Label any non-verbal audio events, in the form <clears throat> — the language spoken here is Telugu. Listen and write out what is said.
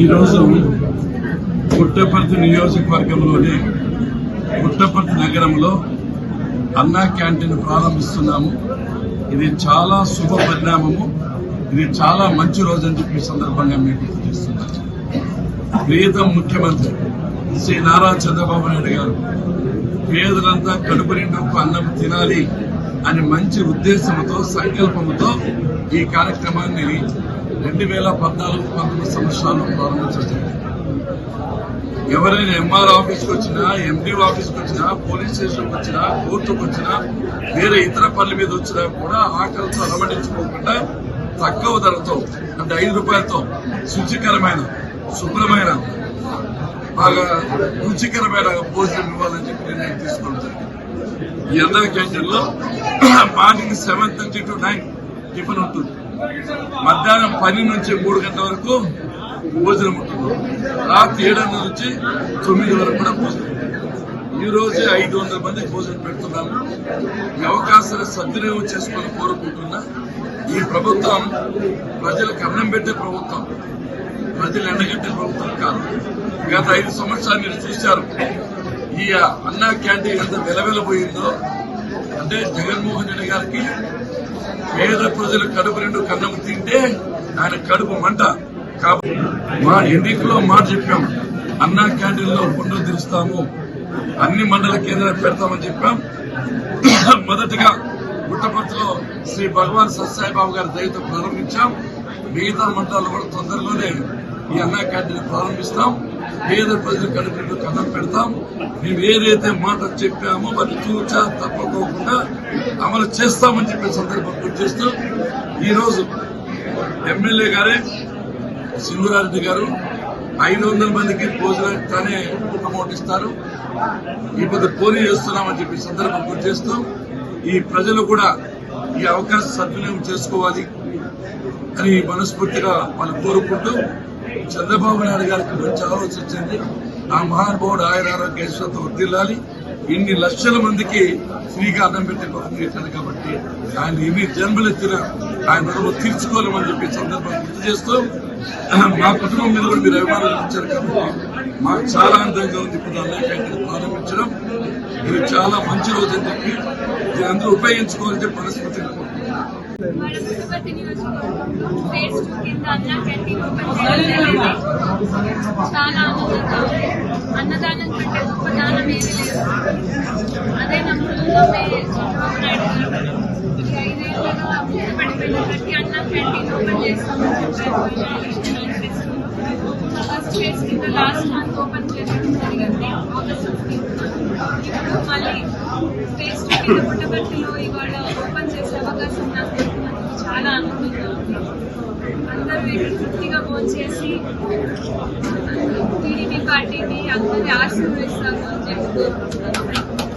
ఈరోజు పుట్టపర్తి నియోజకవర్గంలోని పుట్టపర్తి నగరంలో అన్నా క్యాంటీన్ ప్రారంభిస్తున్నాము. ఇది చాలా శుభ పరిణామము. ఇది చాలా మంచి రోజు అని చెప్పి సందర్భంగా మీకు గుర్తు చేస్తున్నాను ప్రియతం ముఖ్యమంత్రి శ్రీ నారా చంద్రబాబు నాయుడు గారు పేదలంతా కడుపు అన్నం తినాలి అని మంచి ఉద్దేశంతో సంకల్పంతో ఈ కార్యక్రమాన్ని రెండు వేల పద్నాలుగు పంతొమ్మిది సంవత్సరాల్లో ప్రారంభించడం ఎవరైనా ఎంఆర్ ఆఫీస్కి వచ్చినా ఎండి ఆఫీస్కి వచ్చినా పోలీస్ స్టేషన్కి వచ్చినా కోర్టుకు వచ్చినా వేరే ఇతర పనుల మీద వచ్చినా కూడా ఆకలితో అలవడించుకోకుండా తక్కువ ధరతో అంటే ఐదు రూపాయలతో శుచికరమైన శుభ్రమైన బాగా రుచికరమైన భోజనం ఇవ్వాలని చెప్పి నిర్ణయం తీసుకోవడం జరిగింది. ఈ అందరి క్యాంటీన్లో morning seven thirty to nine tiffin ఉంటుంది. మధ్యాహ్నం పది నుంచి మూడు గంటల వరకు భోజనం ఉంటుంది. రాత్రి ఏడున్నర నుంచి తొమ్మిది వరకు కూడా భోజనం. ఈ రోజే ఐదు వందల మందికి భోజనం పెడుతున్నాము ఈ అవకాశాలు సద్వినియోగం చేసుకొని కోరుకుంటున్నా. ఈ ప్రభుత్వం ప్రజలకు అన్నం పెట్టే ప్రభుత్వం ప్రజలు ఎండగట్టే ప్రభుత్వం కాదు. గత ఐదు సంవత్సరాలు మీరు చూశారు ఈ అన్నా క్యాంటీన్ ఎంత వెలవెలబోయిందో అంటే జగన్మోహన్ రెడ్డి గారికి పేద ప్రజలు కడుపు రెండు కన్నం తింటే ఆయన కడుపు మంట. కాబట్టి మా ఎన్నికలో మాట చెప్పాం. అన్నా క్యాంటీన్లో పునరుద్ధరిస్తాము అన్ని మండల కేంద్రాలు పెడతామని చెప్పాం. మొదటిగా పుట్టపర్తిలో శ్రీ భగవాన్ సత్సాయిబాబు గారి దయతో ప్రారంభించాం. మిగతా మండలాలు కూడా తొందరలోనే ఈ అన్నా క్యాంటీన్ ప్రారంభిస్తాం. పేద ప్రజలు కనిపెట్టు కన్నం పెడతాం. మేము ఏదైతే మాట చెప్పామో అది చూచా తప్పకోకుండా అమలు చేస్తామని చెప్పే సందర్భం గుర్తు చేస్తూ ఈరోజు ఎమ్మెల్యే గారే సింగురారెడ్డి గారు ఐదు వందల మందికి భోజనం తానే అమౌంట్ ఇస్తారు. ఇప్పుడు పొద్దు పోనీ చేస్తున్నామని చెప్పి సందర్భం గుర్తు చేస్తూ ఈ ప్రజలు కూడా ఈ అవకాశం సద్వినియోగం చేసుకోవాలి అని మనస్ఫూర్తిగా వాళ్ళు కోరుకుంటూ చంద్రబాబు నాయుడు గారికి మంచి ఆలోచించింది ఆ మహానుభావుడు ఆయన ఆరోగ్యేశ్వరంతో వర్దిల్లాలి ఇన్ని లక్షల మందికి ఫ్రీగా అన్నం పెట్టే పథకం చేశాడు కాబట్టి ఆయన ఎన్ని జన్మలెత్తిన ఆయన రుణము తీర్చుకోవాలని చెప్పి సందర్భాన్ని గుర్తు చేస్తూ <clears throat> మా కుటుంబం మీద కూడా మీరు అభిమానం ఇచ్చారు కాబట్టి మాకు చాలా ఆనందంగా ఉంది. ఇప్పుడు అన్నయ్య ప్రారంభించడం. ఇది చాలా మంచి రోజు అని చెప్పి ఇది అందరూ ఉపయోగించుకోవాలంటే మనస్ఫూర్తిగా చాలా ఆనందంగా ఉంది అన్నదానం కంటే గొప్ప దానం ఏమీ లేదు అదే నమ్మకంలో మే- చంద్రబాబు నాయుడు గారు ఈ ఐదేళ్ళలో అభివృద్ధి పడిపోయిన ప్రతి అన్న క్యాంటీన్ ఓపెన్ చేస్తామని చెప్పారు ఫస్ట్ ఫేజ్ కింద లాస్ట్ మంత్ ఓపెన్ చేయడం జరిగింది ఆగస్ట్ ఫిఫ్టీన్త్ ఇప్పుడు మళ్ళీ ఫేజ్ టూ పుట్టపర్తిలో ఇవాళ ఓపెన్ చేసే అవకాశం నాకు చాలా ఆనందంగా అందరూ వీటిని తృప్తిగా భోంచేసి టీడీపీ పార్టీని అందరి ఆశీర్వదిస్తారు అని చెప్పి కోరుకుంటున్నాను